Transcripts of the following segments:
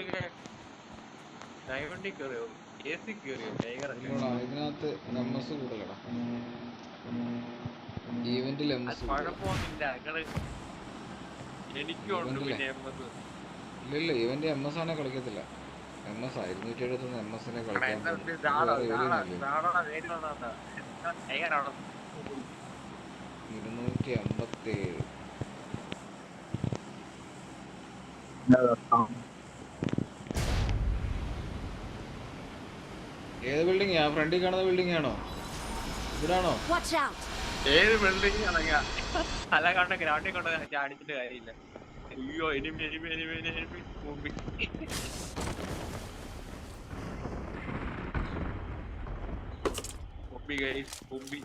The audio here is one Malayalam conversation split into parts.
ഒക്കെ ഡയമണ്ടി കയറിയോ? എ സി കയറിയോ? ടൈഗർ ഒക്കെ? ഇല്ലടാ, ഇതിനകത്ത് എം എസ് കൂടുതലടാ ഈവന്റിൽ എം അത് എസ് കുഴപ്പമൊന്നുമില്ല. നിങ്ങൾ എനിക്കും ഉണ്ട് ഇവന്റിലെ? പിന്നെ എൺപത് ഇല്ല ഇല്ല ഇവന്റ് എം എസ് ആണെ കളിക്കത്തില്ല. എം എസ് ആ ഇരുന്നൂറ്റി എഴുപത്തൊന്ന് എം എസിനെ എടാ, കളിക്കാൻ എന്താ? പോകുന്നു. ഇത് ദാടാ, വേറെ ദാടാ, എവിടെയൊന്നുമില്ല. ദാടാ, നേരി വന്നതാ. എന്താ ടൈഗർ അവിടെ ഇരുന്നൂറ്റി അമ്പത്തി ഏഴ് ഏത് ബിൽഡിംഗ് ആ ഫ്രണ്ടിൽ കാണുന്ന ബിൽഡിംഗ് ആണോ? ഇവിടാണോ ഏത് ബിൽഡിംഗ് അല്ല കണ്ട ഗ്രൗണ്ടിൽ കൊണ്ട് അടിച്ചിട്ട് കാര്യമില്ല. അയ്യോ എനിമി എനിമി എനിമി എനിമി മുമ്പിൽ മുമ്പി ഗൈസ് മുമ്പി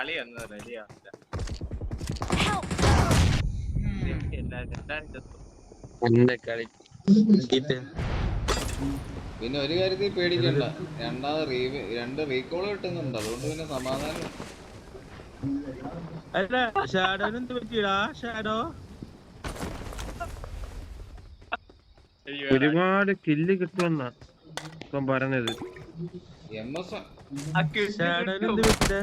കളി ഒന്ന് റെഡിയാവില്ല എന്റെ കളി. പിന്നെ ഒരു കാര്യത്തിൽ പേടിക്കണ്ട. രണ്ടാമത് റീ രണ്ട് റീകോൾ കിട്ടുന്നുണ്ട്. അതുകൊണ്ട് പിന്നെ സമാധാനം. അല്ല ഷാഡോന് എന്ത് പറ്റിയടാ? ഷാഡോ? ഒരുപാട് കില്ല് കിട്ടുമെന്നാ ഇപ്പം പറഞ്ഞത്. എം എസ് ഷാഡോനെന്ത് കിട്ടി ഷാഡോന് എന്ത് പറ്റിയ?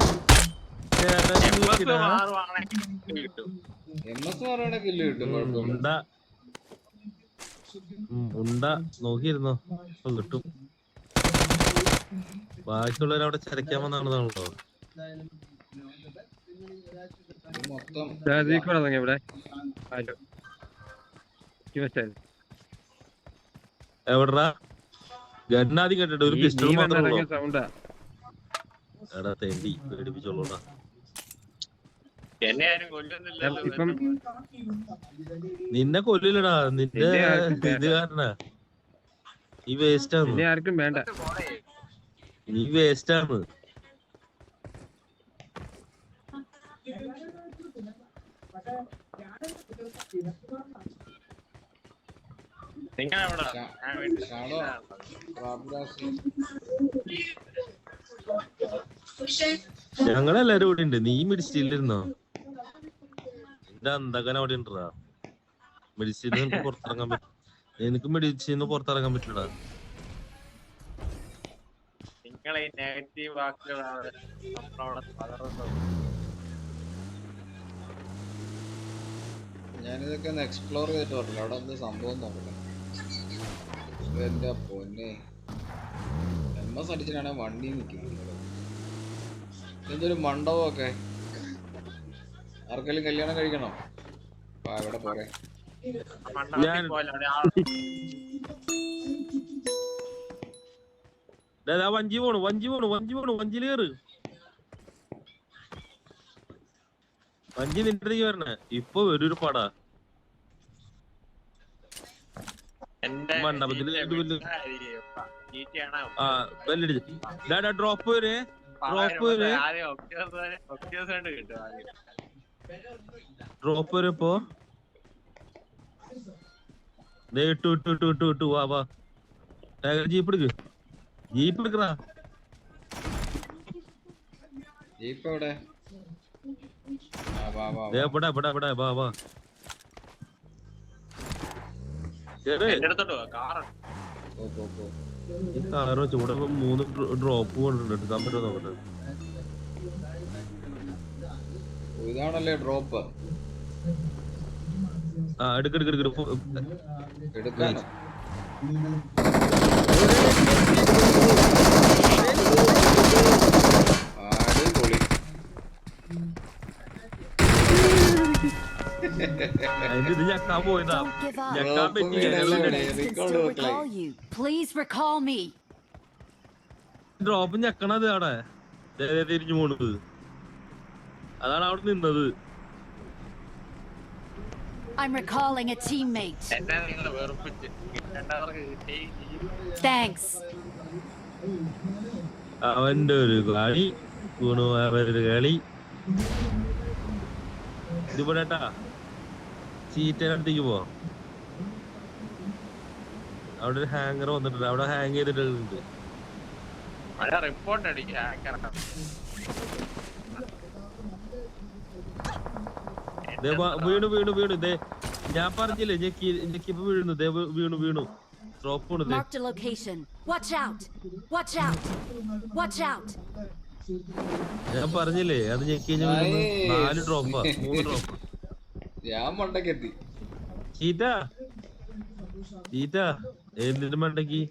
ഉണ്ട. നോക്കിയിരുന്നോ? ഇപ്പൊ കിട്ടും. ബാക്കിയുള്ളവർ അവിടെ ചരക്കാൻ വന്നാണെന്നാണല്ലോ മൊത്തം ഷാദിക്കൂടെ തുടങ്ങി ഇവിടെ. ഹലോ എവിടാ? ഗണ്ണാതി കേട്ടിട്ട് ഒരു പിസ്റ്റൾ മാത്രമേ എടാ തേണ്ടി. പേടിപ്പിച്ചോളൂടാ. ഇപ്പം നിന്നെ കൊല്ലില്ലടാ നിന്റെ ഇത് കാരണ. നീ വേസ്റ്റ് ആണ്. ആർക്കും വേണ്ട. നീ വേസ്റ്റ് ആണ്. നിങ്ങൾ എവിടാ? ഷാ- ഞാൻ വീട്ടിൽ. ഞങ്ങളെല്ലാരും കൂടെ ഉണ്ട്. നീ മെഡിസിനിലിരുന്നോ അന്തകൻ അവിടെ ഉണ്ടാ മെഡിസിൻ നിനക്ക് പുറത്തിറങ്ങാൻ പറ്റും എനിക്ക് മെഡിസിന്ന് പുറത്തിറങ്ങാൻ പറ്റില്ല നിങ്ങളെ ഈ നെഗറ്റീവ് വാക്കുകളാണ് നമ്മളവിടെ പകർന്നത് ഞാനിതൊക്കെ ഒന്ന് എക്സ്പ്ലോർ ചെയ്തിട്ട് പറഞ്ഞില്ല അവിടെ എന്ത് സംഭവം നോക്കട്ടെ എന്റെ പൊന്നെ? എം എസ് അടിച്ചിട്ടാണ് വണ്ടി നിൽക്കുന്നത്. എന്തൊരു മണ്ഡപമൊക്കെ. ആർക്കെങ്കിലും കല്യാണം കഴിക്കണോ? പോരെ. പോലെ അവിടെ ദാ വഞ്ചി പോണു വഞ്ചി പോണു വഞ്ചി പോണു വഞ്ചിയിൽ കയറ് വഞ്ചി നിന്റെ വരണേ. ഇപ്പൊ ഒരു പടാ. ഡ്രോപ്പ് വരെ. ഡ്രോപ്പ് വരെ. ഡ്രോപ്പ് വരും ഇപ്പോ. ഇട്ടു ഇട്ടു ഇട്ടു ഇട്ടു ഇട്ടു. വാ വാ. ടൈഗർ ജീപ്പ് എടുക്ക്. ജീപ്പ് എടുക്കടാ ജീപ്പ് എവിടെ. ഇവിടെ ഇവിടെ ഇവിടെ. വാ വാ. കേറ് വെച്ച് ഇവിടെ മൂന്ന് ഡ്രോപ്പ് കൊണ്ടിട്ടുണ്ട്. എടുക്കാൻ പറ്റുമോ നോക്കട്ടെ. ഇതാണല്ലേ ഡ്രോപ്പ് ആ എടുക്ക് എടുക്ക് എടുക്ക് എടുക്ക്. എടുക്കാനോ അടിപൊളി അതിന്റെ ഇത് ഞെക്കാൻ പോയതാ Don't give up. ഞെക്കാൻ പറ്റി വീണല്ലേ ഞങ്ങൾ ഇവിടെ? Teammates can Recall still work like- recall you. Please recall me. Drop ഞെക്കണത് അവിടെ ദേ, ദേ, തിരിഞ്ഞു പോണത് അതാണ് അവിടെ നിന്നത്. I'm recalling a teammate. Thanks. അവന്റെ ഒരു കളി ഗുണു അവരുടെ കളി. ഇത് പോടാ ചീറ്റയുടെ അടുത്തേക്ക് പോ അവിടെ ഒരു ഹാങ്ങർ വന്നിട്ടുണ്ട്. അവിടെ ഹാങ് ചെയ്തിട്ടുണ്ട്. റിപ്പോർട്ട് അടിക്കാം ദേ വാ- വീണു വീണു വീണു. ദേ ഞാൻ പറഞ്ഞില്ലേ ഞെക്കി ഞെക്കിപ്പ് വീഴുന്നു. ദേ വീണു വീണു. ഡ്രോപ്പ് ആണ് ദേ watch out watch out out! Watch ഞാൻ പറഞ്ഞില്ലേ അത് ഞെക്കി കഴിഞ്ഞാ വീഴുന്നു. നാല് ഡ്രോപ്പ് മൂന്ന് ഡ്രോപ്പ് ഞാൻ മണ്ടക്കെത്തി ചീറ്റ ചീറ്റ എന്തിന്റെ മണ്ടക്കി?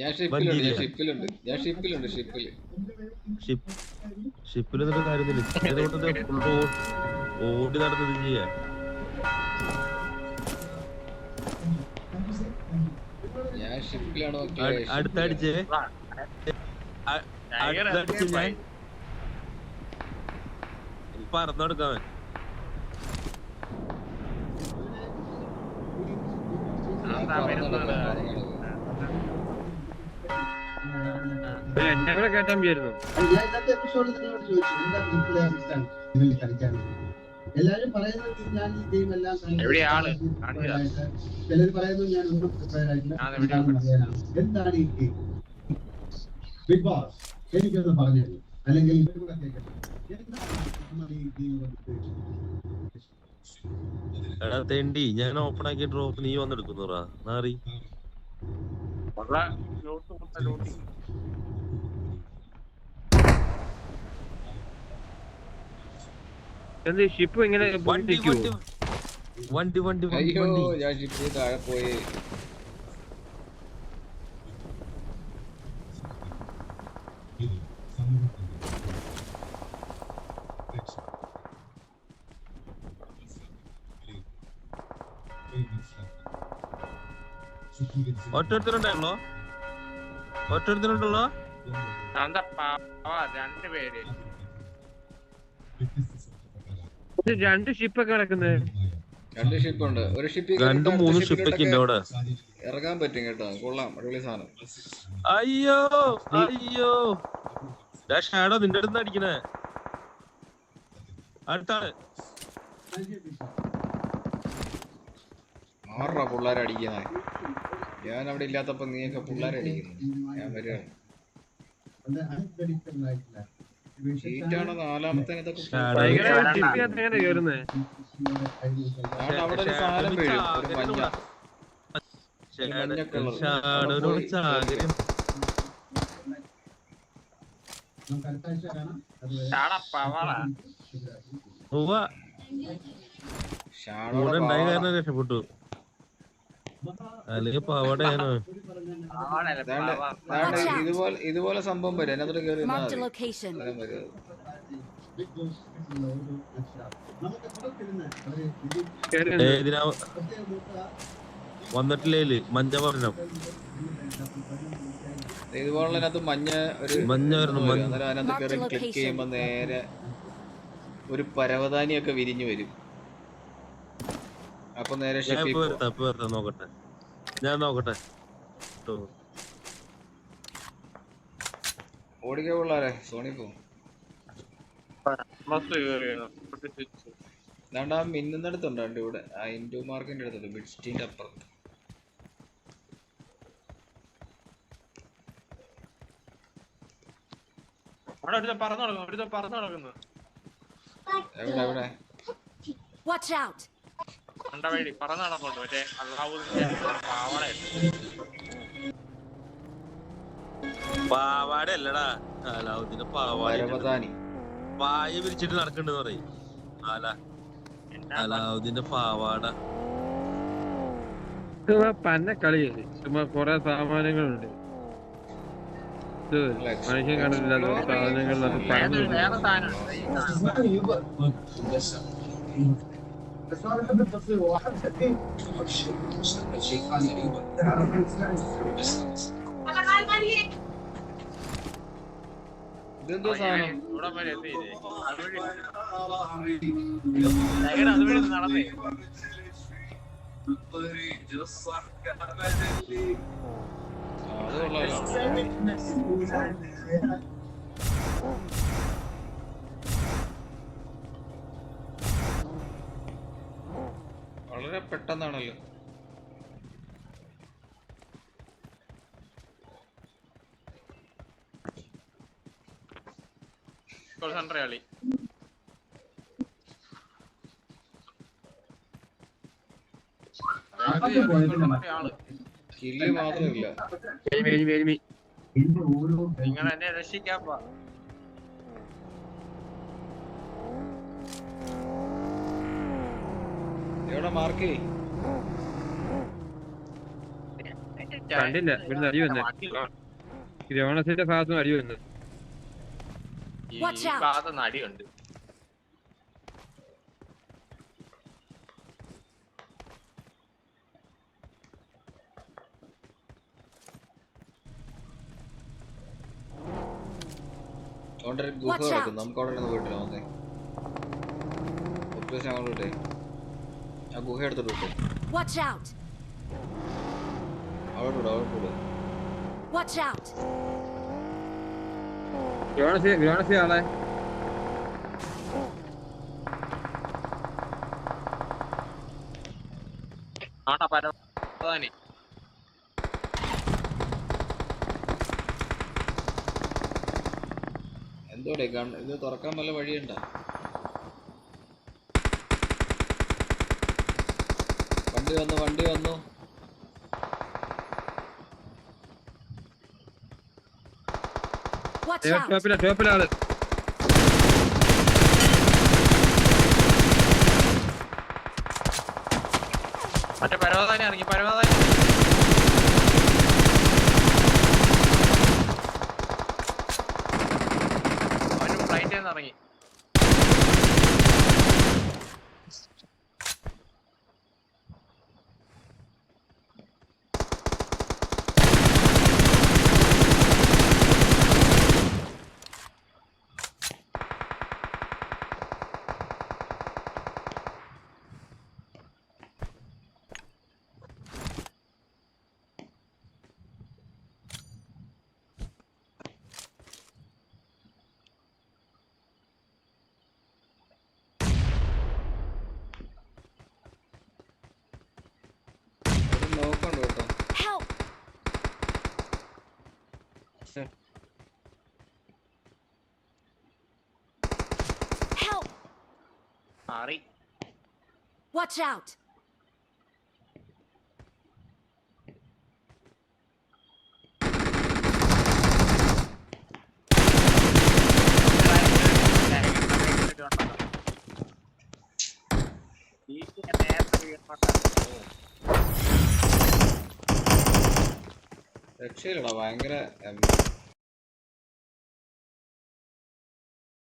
ഞാൻ ഷിപ്പിലുണ്ട് ഞാൻ ഷിപ്പിലുണ്ട് ഞാൻ ഷിപ്പിലുണ്ട് ഷിപ്പിൽ ഷിപ്പ് ഷിപ്പിൽ എന്നിട്ട് ഫുൾ ഓടി നടന്നത് ചെയ്യാ. ഞാൻ ഷിപ്പിലാണ് അടുത്തടിച്ചേ. ഞാൻ പറന്നെടുക്കാൻ എന്നെ കൂടെ കേട്ടാൻ വിചാരിക്കുന്നു കളിക്കാൻ എല്ലാരും പറയുന്നത് ഞാൻ ഈ ഗെയിം എല്ലാം. ചിലർ പറയുന്നു ഞാൻ ഒന്നും പ്രിപ്പയർ ആയിട്ടില്ല. എന്താണ് ഈ ഗെയിം ബിഗ് ബോസ് എനിക്കൊന്ന് പറഞ്ഞു. അല്ലെങ്കിൽ ഇവരും കൂടെ കേൾക്കട്ടെ. എന്താണ് ഈ ഗെയിം? എടാ തെണ്ടി ഞാൻ ഓപ്പൺ ആക്കിയ ഡ്രോപ്പ് നീ വന്നെടുക്കുന്നു നാറി എന്ത് ഷിപ്പ് ഇങ്ങനെ വണ്ടി വണ്ടി വണ്ടി അയ്യോ ഞാൻ ഷിപ്പ് താഴെ പോയി. ഒറ്റൊരുത്തരുണ്ടല്ലോ? പാവാ? രണ്ടുപേര് ഇത് ഷിപ്പ് ഒക്കെ കിടക്കുന്നത് രണ്ട് ഷിപ്പ് ഉണ്ട്. ഒരു ഷിപ്പ് രണ്ട് മൂന്ന് ഷിപ്പൊക്കെ ഉണ്ട് അവിടെ ഇറങ്ങാൻ പറ്റും കേട്ടോ. കൊള്ളാം. അടിപൊളി സാധനം. അയ്യോ അയ്യോ. ഡാ ഷാഡോ നിന്റെ അടുത്ത് അടിക്കണേ. അടുത്താണ് ആറാ പിള്ളേരെ അടിക്കുന്നത് ഞാൻ അവിടെ ഇല്ലാത്തപ്പോ നീയൊക്കെ പിള്ളേരെ അടിക്കുന്നു. ഞാൻ വരികയാണ് ഷാഡോ. ഷാഡോനോട് ചാകരം കൂടെ ഉണ്ടായ കാരണം രക്ഷപ്പെട്ടു. അല്ലെങ്കിൽ പാവടയാനോ ആണല്ലേ ദാണ്ട് പാവാ. ദാണ്ട് Watch out. ഇതുപോലെ ഇതുപോലെ സംഭവം വരും. അതിനകത്തോട്ട് കയറി വന്നിട്ടില്ലേൽ മഞ്ഞ പറഞ്ഞു ഇതുപോലുള്ള മഞ്ഞ ഒരു മഞ്ഞ വരണം, അതിനകത്ത് കയറി ക്ലിക്ക്. ചെയ്യുമ്പോ നേരെ ഒരു പരവതാനിയൊക്കെ വിരിഞ്ഞു വരും. അപ്പൊ നേരെ നോക്കട്ടെ. ഞാൻ നോക്കട്ടെ. ട്ടോ. ഓടിക്കോ സോണി പോ. ബസ് കയറിയോ പൊട്ടിച്ചു അതാണ്ട് ആ മിന്നുന്നിടത്തുണ്ട് ഇവിടെ? ആ ഇൻഡു മാർക്കിന്റെ അടുത്തുണ്ട് ബിഡ്സ്റ്റീന്റെ അപ്പുറത്ത്. അവിടെ ഒരുത്തൻ പറന്നു നടക്കുന്നു ഒരുത്തൻ പറന്നു നടക്കുന്നു. എവിടെ എവിടെ? Watch out! കണ്ട വഴി പറന്ന് നടക്കുന്നുണ്ട് മറ്റേ അള്ളാഹുദിന്റെ പാവാട പാവാട അല്ലടാ അലാവുദ്ദീന്റെ പാവാട പായ വിരിച്ചിട്ട് നടക്കണ്ടെന്ന് പറയും. അലാവുദ്ദീന്റെ പാവാട. ചുമ്മാ പന്ന കളിയല്ലേ ചുമ്മാ കൊറേ സാമാനങ്ങളുണ്ട് ഇത് മനുഷ്യൻ കണ്ടിട്ടില്ലാത്ത ഒരു സാധനങ്ങളിലത് പറഞ്ഞു بس انا بحب التصوير واحد خفيف ഇതെന്തോ സാധനം ഇവിടെ വരെ എത്തിയില്ലേ അതുവഴി എങ്ങനെ അതുവഴി നടന്നേ ആ, അത് കൊള്ളാലോ പെട്ടെന്നാണല്ലോ കളി കില്ല് മാത്രമില്ല. നിങ്ങൾ എന്നെ രക്ഷിക്കാൻ പോ എവിടെ മാർക്ക്? കണ്ടില്ല ഇവിടുന്ന് അടി വന്നെ. ഗ്രോണസിന്റെ ഭാഗത്തുനിന്ന് അടി വന്നു. ഈ out. നടിയുണ്ട് അവിടെ ഒരു ഗുഹ കിടക്കും നമുക്ക് അവിടെ നിന്ന് പോയിട്ടില്ല വന്നേ ഓപ്പറേഷൻ അങ്ങോട്ട് ആ ഗുഹ എടുത്തിട്ട് വിട്ടേ! അവിടെ വിടും അവിടെ വിടും Watch out! ഗ്രോണസി ഗ്രോണസി ആളെ. ആണ്ടാ പരവാനി എന്തോടെ ഗൺ ഇത് തുറക്കാൻ വല്ല വഴിയുണ്ടോ? വണ്ടി വന്നു വണ്ടി വന്നു Watch out! ടോപ്പിലെ ടോപ്പിലെ ആൾ മറ്റേ പരവതാനി ഇറങ്ങി പരവതാനി അവനും ഫ്ലൈറ്റിൽ നിന്ന് ഇറങ്ങി ഒരു നോക്കണ്ട് കേട്ടോ Help! Help! മാറി Watch out! രക്ഷയില്ലടാ ഭയങ്കര എം-